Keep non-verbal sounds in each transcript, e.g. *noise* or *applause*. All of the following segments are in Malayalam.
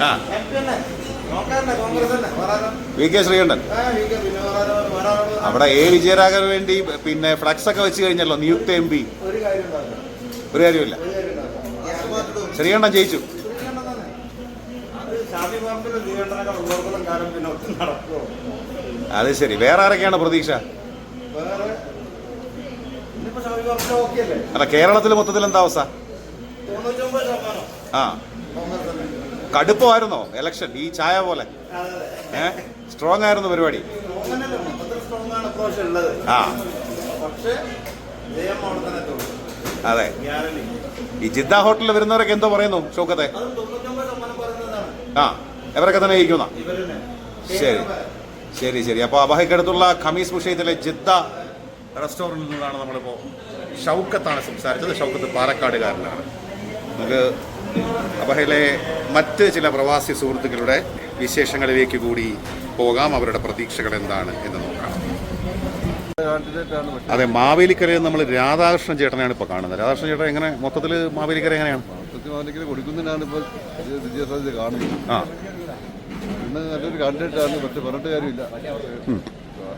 ആ. V K Sreekantan. അവിടെ എ വിജയരാഘവന് വേണ്ടി പിന്നെ ഫ്ലക്സ് ഒക്കെ വെച്ച് കഴിഞ്ഞല്ലോ നിയുക്ത എം പി ഒരു കാര്യം ഒരു കാര്യമില്ല ശ്രീകണ്ഠൻ ജയിച്ചു. അത് ശരി. വേറെ ആരൊക്കെയാണ് പ്രതീക്ഷ? അല്ലേ കേരളത്തിൽ മൊത്തത്തിൽ എന്താ അവസ്ഥ ആ. കടുപ്പമായിരുന്നോ? ഇലക്ഷൻ ഈ ചായ പോലെ. ഏ? സ്ട്രോങ് ആയിരുന്നു പരിപാടി. ആ. അതെ. ഈ ജിദ്ദ ഹോട്ടലിൽ വരുന്നവരൊക്കെ എന്തോ പറയുന്നു ചോക്കത്തെ ആ. ഇവരൊക്കെ തന്നെ ഇരിക്കുന്ന. ശരി. ശരി. ശരി അപ്പോൾ അബഹയ്ക്കടുത്തുള്ള ഖമീസ് മുഷയത്തിലെ ജിദ്ദ റെസ്റ്റോറന്റിൽ നിന്നാണ് നമ്മളിപ്പോൾ ഷൗക്കത്താണ് സംസാരിച്ചത്. ഷൗക്കത്ത് പാലക്കാടുകാരനാണ്. നമുക്ക് അബഹയിലെ മറ്റ് ചില പ്രവാസി സുഹൃത്തുക്കളുടെ വിശേഷങ്ങളിലേക്ക് കൂടി പോകാം. അവരുടെ പ്രതീക്ഷകൾ എന്താണ് എന്ന് നോക്കാം. അതെ മാവേലിക്കരയിൽ നമ്മൾ രാധാകൃഷ്ണൻ ചേട്ടനെയാണ് ഇപ്പോൾ കാണുന്നത്. രാധാകൃഷ്ണൻ ചേട്ടൻ എങ്ങനെ മൊത്തത്തിൽ മാവേലിക്കര എങ്ങനെയാണ്? മാവേലിക്കര കൊടുക്കുന്നതിനാണ് ഇപ്പോൾ വിജയസാധ്യത കാണുന്നത്. ആ. നല്ലൊരു കാൻഡിഡേറ്റാണ് പക്ഷെ പറഞ്ഞിട്ട് കാര്യമില്ല.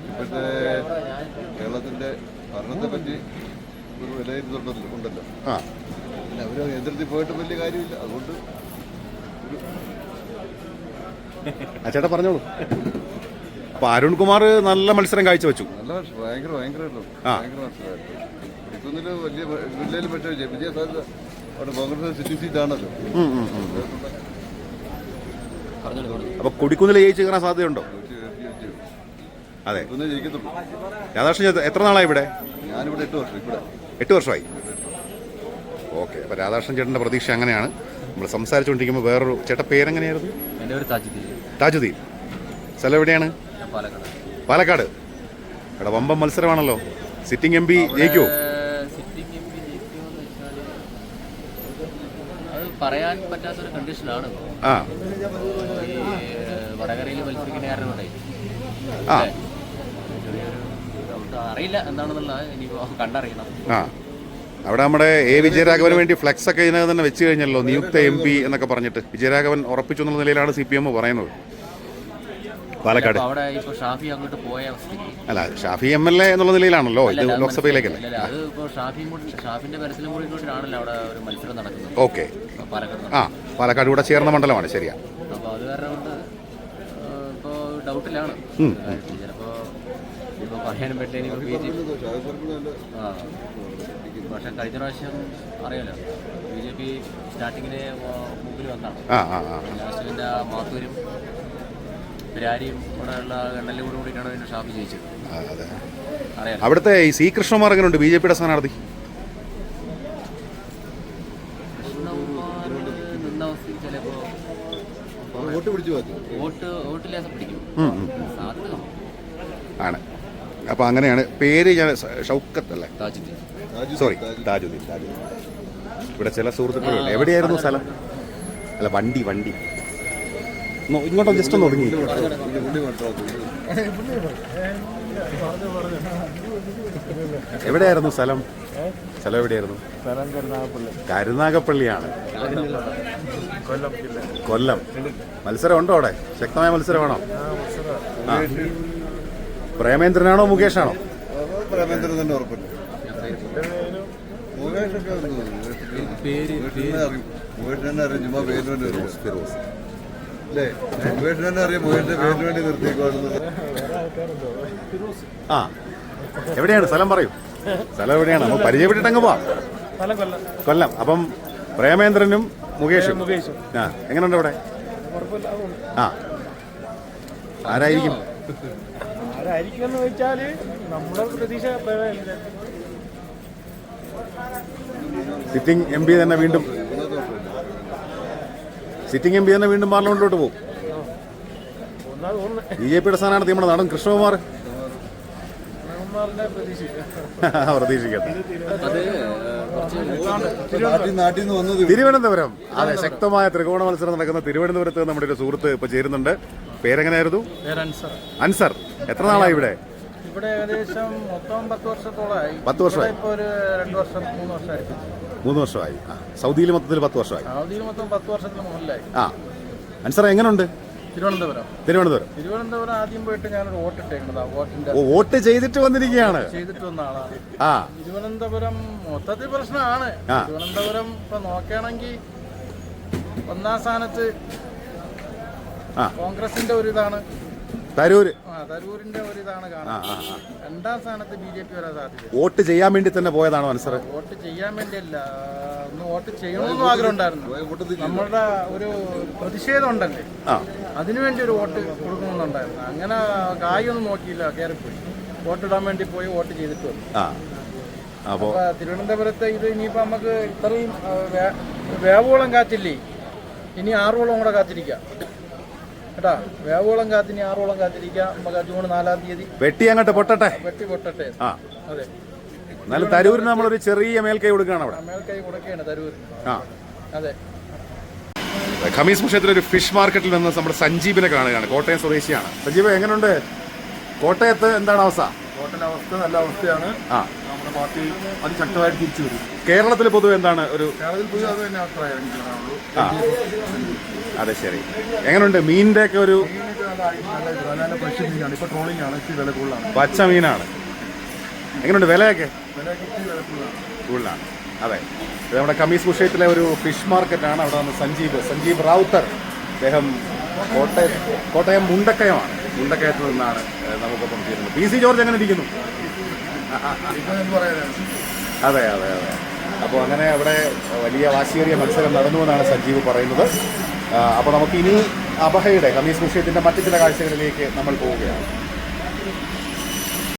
ഇപ്പോഴത്തെ കേരളത്തിന്റെ ഭരണത്തെ പറ്റി ഒരു വിലയിരുത്തുന്നുണ്ടല്ലോ ഉണ്ടല്ലോ പിന്നെ അവർ എതിർത്തി പോയിട്ട് വലിയ കാര്യമില്ല. അതുകൊണ്ട് ആ ചേട്ടാ പറഞ്ഞോളൂ. അപ്പോൾ അരുൺകുമാർ നല്ല മത്സരം കാഴ്ചവെച്ചു. നല്ല മത്സരം, ഭയങ്കര ഭയങ്കരമായിട്ടും ആ. ഭയങ്കര മത്സരമായിട്ട് കൊടുക്കുന്നതിൽ വലിയ ജില്ലയിൽ പക്ഷേ വിജയസാധ്യത അവിടെ കോൺഗ്രസ് സിറ്റി സീറ്റാണല്ലോ. ഉം, ഉം, ഉം. അപ്പോൾ കൊടിക്കുന്നിൽ ജയിച്ചു കയറാൻ സാധ്യതയുണ്ടോ? അതെ ഒന്ന് ജയിക്കത്തുള്ളൂ. രാധാകൃഷ്ണൻ ചേട്ടൻ എത്ര നാളായി ഇവിടെ? ഞാനിവിടെ എട്ട് വർഷം ഇവിടെ. എട്ട് വർഷമായി. ഓക്കെ അപ്പോൾ രാധാകൃഷ്ണൻ ചേട്ടന്റെ പ്രതീക്ഷ അങ്ങനെയാണ്. നമ്മൾ സംസാരിച്ചുകൊണ്ടിരിക്കുമ്പോൾ വേറൊരു ചേട്ടൻ പേരെങ്ങനെയായിരുന്നു? എന്റെ പേര് താജുദ്ദീൻ താജുദ്ദീൻ. സ്ഥലം എവിടെയാണ്? പാലക്കാട്. പാലക്കാട്. ഇവിടെ വമ്പം മത്സരമാണല്ലോ. സിറ്റിംഗ് എം പി ജയിക്കുമോ പറയാൻ പറ്റാത്തൊരു കണ്ടീഷനാണ് ആ. വടകരയിൽ മത്സരിക്കുന്ന കാരണം ആ. അറിയില്ല എന്താണെന്നുള്ള ഇനിയിപ്പോൾ കണ്ടറിയണം. ആ. അവിടെ നമ്മുടെ എ വിജയരാഘവന് വേണ്ടി ഫ്ലെക്സ് ഒക്കെ ഇതിനകം തന്നെ വെച്ച് കഴിഞ്ഞല്ലോ. നിയുക്ത എം പി എന്നൊക്കെ പറഞ്ഞിട്ട്. വിജയരാഘവൻ ഉറപ്പിച്ചു എന്നുള്ള നിലയിലാണ് സി പി എം പറയുന്നത്. പാലക്കാട്. അല്ല ഷാഫി എം എൽ എ എന്നുള്ള നിലയിലാണല്ലോ. ഇത് ലോക്സഭയിലേക്കല്ലേ ഓക്കെ. ആ പാലക്കാട് കൂടെ ചേർന്ന മണ്ഡലമാണ്. ശരിയാ. ഡൗട്ടിലാണ് ഉം. ഇപ്പോൾ പറയാനും പറ്റില്ല ബി ജെ പി ആ. പക്ഷേ കഴിഞ്ഞ പ്രാവശ്യം അറിയാലോ ബി ജെ പി സ്റ്റാർട്ടിങ്ങിന് മുമ്പിൽ വന്നാണ്. ആ ആ മാത്തൂരും പിരാരിയും ഇവിടെ ഉള്ള എണ്ണലും കൂടി കൂടിയിട്ടാണ് അതിന്റെ ഷാപ്പ് ജയിച്ചത്. അറിയാലോ? അവിടുത്തെ ഈ സി കൃഷ്ണകുമാർ എങ്ങനെയുണ്ട് ബി ജെ പിയുടെ സ്ഥാനാർത്ഥി? വോട്ട് പിടിച്ചു വോട്ട് വോട്ട് പിടിക്കും. ആണ്. അപ്പോൾ അങ്ങനെയാണ് പേര് ഞാൻ ഷൗക്കത്ത് അല്ലേ സോറി താജുദ്ദീൻ താജുദ്ദീൻ. ഇവിടെ ചില സുഹൃത്തുക്കളുണ്ട് എവിടെയായിരുന്നു സ്ഥലം? അല്ല വണ്ടി വണ്ടി. ഇങ്ങോട്ടോ ജസ്റ്റ് ഒന്ന് ഒതുങ്ങി. എവിടെയായിരുന്നു സ്ഥലം? സ്ഥലം എവിടെയായിരുന്നു? കരുനാഗപ്പള്ളിയാണ്. കൊല്ലം. മത്സരം ഉണ്ടോ അവിടെ? ശക്തമായ മത്സരമാണോ? ആ. പ്രേമേന്ദ്രനാണോ മുകേഷാണോ? പ്രേമേന്ദ്രൻ തന്നെ ഉറപ്പില്ല. മുകേഷൊക്കെ ഒന്ന് മുകേഷിനെ അറിയും. മുകേഷിനെ തന്നെ അറിയും. ചുമ്മാ പേരിന് വേണ്ടി അറിയാം ഫിറോസ് അല്ലേ? മുകേഷിനെ തന്നെ അറിയാം. മുകേഷിന്റെ പേരിന് വേണ്ടി നിർത്തിയേക്കുവാണെന്നുള്ളത് ആ എവിടെയാണ്? സ്ഥലം പറയൂ. സ്ഥലം എവിടെയാണ്? നമ്മൾ പരിചയപ്പെട്ടിട്ടങ്ങ് പോവാം. കൊല്ലം. അപ്പം പ്രേമേന്ദ്രനും മുകേഷും. ആ എങ്ങനെയുണ്ട് അവിടെ? ആ. ആരായിരിക്കും? ആരായിരിക്കുമെന്ന് ചോദിച്ചാൽ നമ്മുടെ പ്രതീക്ഷ. സിറ്റിംഗ് എം പി തന്നെ വീണ്ടും സിറ്റിംഗ് എം പി തന്നെ വീണ്ടും പാർലമെന്റിലോട്ട് പോകും. ബി ജെ പിയുടെ സ്ഥാനാർത്ഥി നമ്മുടെ നടൻ കൃഷ്ണകുമാർ. *laughs* പ്രതീക്ഷിക്കട്ടെ. തിരുവനന്തപുരം. അതെ ശക്തമായ ത്രികോണ മത്സരം നടക്കുന്ന തിരുവനന്തപുരത്ത് നമ്മുടെ ഒരു സുഹൃത്ത് ഇപ്പൊ ചേരുന്നുണ്ട്. പേരെങ്ങനെയായിരുന്നു അൻസർ. എത്ര നാളായി ഇവിടെ? ഇവിടെ ഏകദേശം മൊത്തം പത്ത് വർഷത്തോളമായി. പത്ത് വർഷമായി. ഇപ്പോൾ ഒരു രണ്ട് വർഷം മൂന്ന് വർഷമായി. മൂന്ന് വർഷമായി. ആ സൗദിയിൽ മൊത്തത്തിൽ പത്ത് വർഷമായി. സൗദിയിൽ മൊത്തം പത്ത് വർഷത്തിന് മുകളിലായി. ആ അൻസർ എങ്ങനെയുണ്ട് തിരുവനന്തപുരം. തിരുവനന്തപുരം. തിരുവനന്തപുരം ആദ്യം പോയിട്ട് ഞാനൊരു വോട്ട് ഇട്ടേക്കണതാ വോട്ടിന്റെ വോട്ട് ചെയ്തിട്ട് വന്നിരിക്കുകയാണ്. ചെയ്തിട്ട് വന്ന ആളാണ്. ആ. തിരുവനന്തപുരം മൊത്തത്തിൽ പ്രശ്നമാണ്. തിരുവനന്തപുരം ഇപ്പൊ നോക്കുകയാണെങ്കിൽ ഒന്നാം സ്ഥാനത്ത്. കോൺഗ്രസിന്റെ ഒരു ഇതാണ് തരൂര്. ആ തരൂരിന്റെ ഒരു ഇതാണ് ആ. രണ്ടാം സ്ഥാനത്ത് ബി ജെ പി വരാൻ സാധ്യത വോട്ട് ചെയ്യാൻ വേണ്ടി തന്നെ പോയതാണോ മനസ്സർ വോട്ട് ചെയ്യാൻ വേണ്ടിയല്ല. ഒന്ന് വോട്ട് ചെയ്യണമെന്നും ആഗ്രഹം ഉണ്ടായിരുന്നു നമ്മളുടെ ഒരു പ്രതിഷേധം ഉണ്ടല്ലേ? അതിനുവേണ്ടി ഒരു വോട്ട് കൊടുക്കണമെന്നുണ്ടായിരുന്നു. അങ്ങനെ കായൊന്നും നോക്കിയില്ല. കയറിപ്പോയി. വോട്ടിടാൻ വേണ്ടി പോയി വോട്ട് ചെയ്തിട്ട് വന്നു. അപ്പോൾ അപ്പൊ തിരുവനന്തപുരത്തെ ഇത് ഇനിയിപ്പോ നമുക്ക് ഇത്രയും വേവോളം കാത്തില്ലേ ഇനി ആറോളം കൂടെ കാത്തിരിക്കാം. കേട്ടാ വേവോളം കാത്തിനി ആറോളം കാത്തിരിക്കാം. നമുക്ക് ജൂൺ നാലാം തീയതി. വെട്ടി അങ്ങോട്ട് പൊട്ടട്ടെ? വെട്ടി പൊട്ടട്ടെ. ആ. അതെ. എന്നാലും തരൂരിന് നമ്മളൊരു ചെറിയ മേൽക്കൈ കൊടുക്കുകയാണ് അവിടെ. മേൽക്കൈ കൊടുക്കുകയാണ് തരൂരിന്. ആ. അതെ. ഖമീസ് മുഷേത്തിൽ ഒരു ഫിഷ് മാർക്കറ്റിൽ നിന്ന് നമ്മുടെ സഞ്ജീവിനെ കാണുകയാണ്. കോട്ടയം സ്വദേശിയാണ്. സഞ്ജീവ് എങ്ങനെയുണ്ട് കോട്ടയത്ത് എന്താണ് അവസ്ഥ? കോട്ടയം അവസ്ഥ നല്ല അവസ്ഥയാണ്. ആ. നമ്മുടെ പാർട്ടി അതിശക്തമായിട്ട് തിരിച്ചു വരും. കേരളത്തിൽ പൊതുവെ എന്താണ് ഒരു കേരളത്തിൽ പൊതുവെ അത് തന്നെ അഭിപ്രായം എനിക്ക് പറയാനുള്ളൂ ആ. അതെ ശരി. എങ്ങനെയുണ്ട് മീനിന്റെ ഒക്കെ ഒരു മീനൊക്കെ നല്ല നല്ല ഇത് നല്ല ഫ്രഷ് മീനാണ്. ഇപ്പൊ ട്രോളിംഗ് ആണ് ഇച്ചിരി വില കൂടുതലാണ്. പച്ച മീനാണ്. എങ്ങനെയുണ്ട് വിലയൊക്കെ? വിലയൊക്കെ ഇച്ചിരി വില കൂടുതലാണ്. കൂടുതലാണ്. അതെ. ഇത് നമ്മുടെ കമ്മീസ് മുഷയത്തിലെ ഒരു ഫിഷ് മാർക്കറ്റാണ്. അവിടെ വന്ന് സഞ്ജീവ് സഞ്ജീവ് റാവുത്തർ. അദ്ദേഹം കോട്ടയം കോട്ടയം മുണ്ടക്കയമാണ്. മുണ്ടക്കയത്ത് നിന്നാണ് ഏഹ്, നമുക്കൊപ്പം ചെയ്യുന്നത് പി സി ജോർജ് എങ്ങനെ ഇരിക്കുന്നു? അതെ അതെ അതെ. അപ്പോൾ അങ്ങനെ അവിടെ വലിയ വാശിയേറിയ മത്സരം നടന്നു എന്നാണ് സജീവ് പറയുന്നത്. അപ്പോൾ നമുക്ക് ഇനി അബഹയുടെ കമ്മീസ് വിഷയത്തിന്റെ മറ്റു ചില കാഴ്ചകളിലേക്ക് നമ്മൾ പോവുകയാണ്.